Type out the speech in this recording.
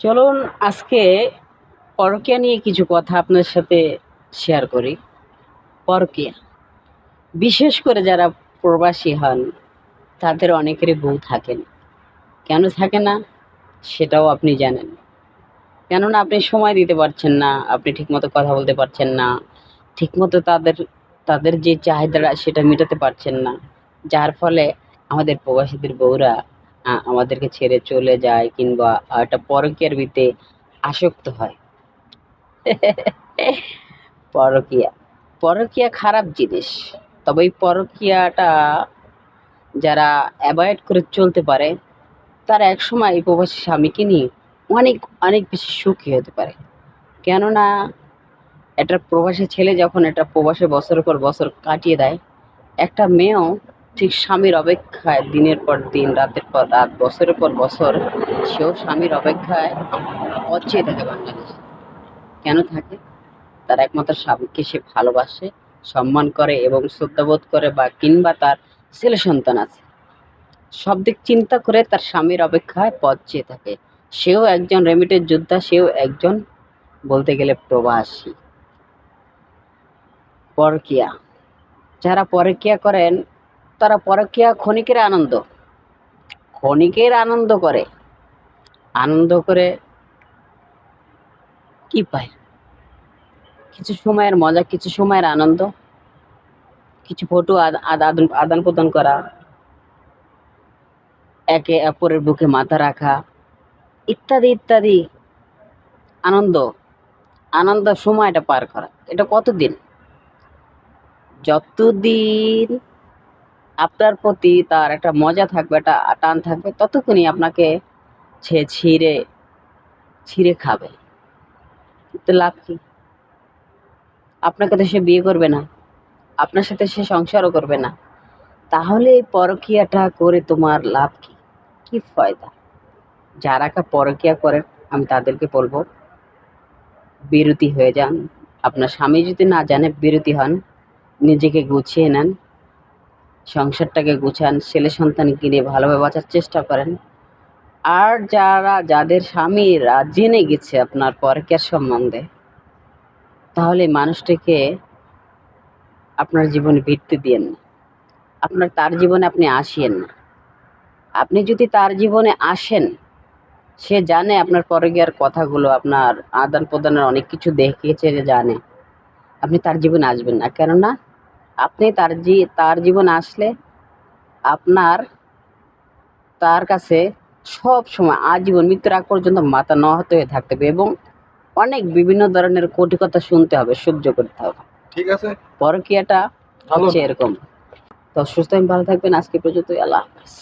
চলুন আজকে পরকীয়া নিয়ে কিছু কথা আপনার সাথে শেয়ার করি। পরকীয়া। বিশেষ করে যারা প্রবাসী হন, তাদের অনেকেরই বউ থাকেন। কেন থাকে না? সেটাও আপনি জানেন। কেননা আপনি সময় দিতে পারছেন না, আপনি ঠিকমতো কথা বলতে পারছেন না, ঠিকমতো তাদের তাদের যে চাহিদাটা সেটা মেটাতে পারছেন না, যার ফলে আমাদের প্রবাসীদের বউরা আমাদেরকে ছেড়ে চলে যায় কিংবা একটা পরকীয়ার ভিতরে আসক্ত হয়। পরকীয়া। পরকীয়া খারাপ জিনিস। তবে এই পরকীয়াটা যারা অ্যাভয়েড করে চলতে পারে, তারা একসময় এই প্রবাসী স্বামীকে নিয়ে অনেক অনেক বেশি সুখী হতে পারে। কেননা, একটা প্রবাসী ছেলে যখন একটা প্রবাসে বছরের পর বছর কাটিয়ে দেয়, একটা মেয়েও ঠিক স্বামীর অপেক্ষায় দিনের পর দিন, রাতের পর রাত, বছরের পর বছর, সেও স্বামীর অপেক্ষায় অচেয়ে থাকে বাংলাদেশে। কেন থাকে? তার একমাত্র স্বামীকে সে ভালোবাসে, সম্মান করে এবং শ্রদ্ধাবোধ করে বা কিংবা তার ছেলে সন্তান আছে। সব দিক চিন্তা করে তার স্বামীর অপেক্ষায় পথ চেয়ে থাকে। সেও একজন রেমিটের যোদ্ধা, সেও একজন বলতে গেলে প্রবাসী। পরকিয়া। যারা পরকিয়া করেন তারা পরকিয়া ক্ষণিকের আনন্দ। ক্ষণিকের আনন্দ করে। আনন্দ করে কি পায়? কিছু সময়ের মজা, কিছু সময়ের আনন্দ, কিছু ফটো আদান প্রদান করা, একে অপরের বুকে মাথা রাখা, ইত্যাদি ইত্যাদি আনন্দ আনন্দ সময়টা পার করা। এটা কতদিন? যতদিন আপনার প্রতি তার একটা মজা থাকবে, একটা টান থাকবে, ততক্ষণই আপনাকে সে ছিঁড়ে ছিঁড়ে খাবে। তো লাভ কি? আপনাকে তো সে বিয়ে করবে না, আপনার সাথে সে সংসারও করবে না। তাহলে এই পরকীয়াটা করে তোমার লাভ কি? কি ফায়দা? যারা কা পরকীয়া করেন, আমি তাদেরকে বলব, বিরতি হয়ে যান। আপনার স্বামী যদি না জানে, বিরতি হন। নিজেকে গুছিয়ে নেন। সংসারটাকে গুছান, ছেলে সন্তানকে নিয়ে ভালোভাবে বাঁচার চেষ্টা করেন। আর যারা, যাদের স্বামীরা জেনে গেছে আপনার পরকীয়ার সম্বন্ধে, তাহলে মানুষটিকে আপনার জীবনে ভিত্তি দিয়েন না। আপনার, তার জীবনে আপনি আসিয়েন না। আপনি যদি তার জীবনে আসেন, সে জানে আপনার পরকীয়ার কথাগুলো, আপনার আদান প্রদানের অনেক কিছু দেখেছে জানে। আপনি তার জীবনে আসবেন না। কেননা আপনি তার জি তার জীবন আসলে আপনার তার কাছে সব সময় আজীবন মৃত্যুর আগ পর্যন্ত মাথা নত হয়ে থাকতে হবে এবং অনেক বিভিন্ন ধরনের কটি কথা শুনতে হবে সহ্য করতে হবে। ঠিক আছে। পরকিয়াটা হচ্ছে এরকম। তো সুস্থ ভালো থাকবেন। আজকে পর্যন্ত আল্লাহ হাফেজ।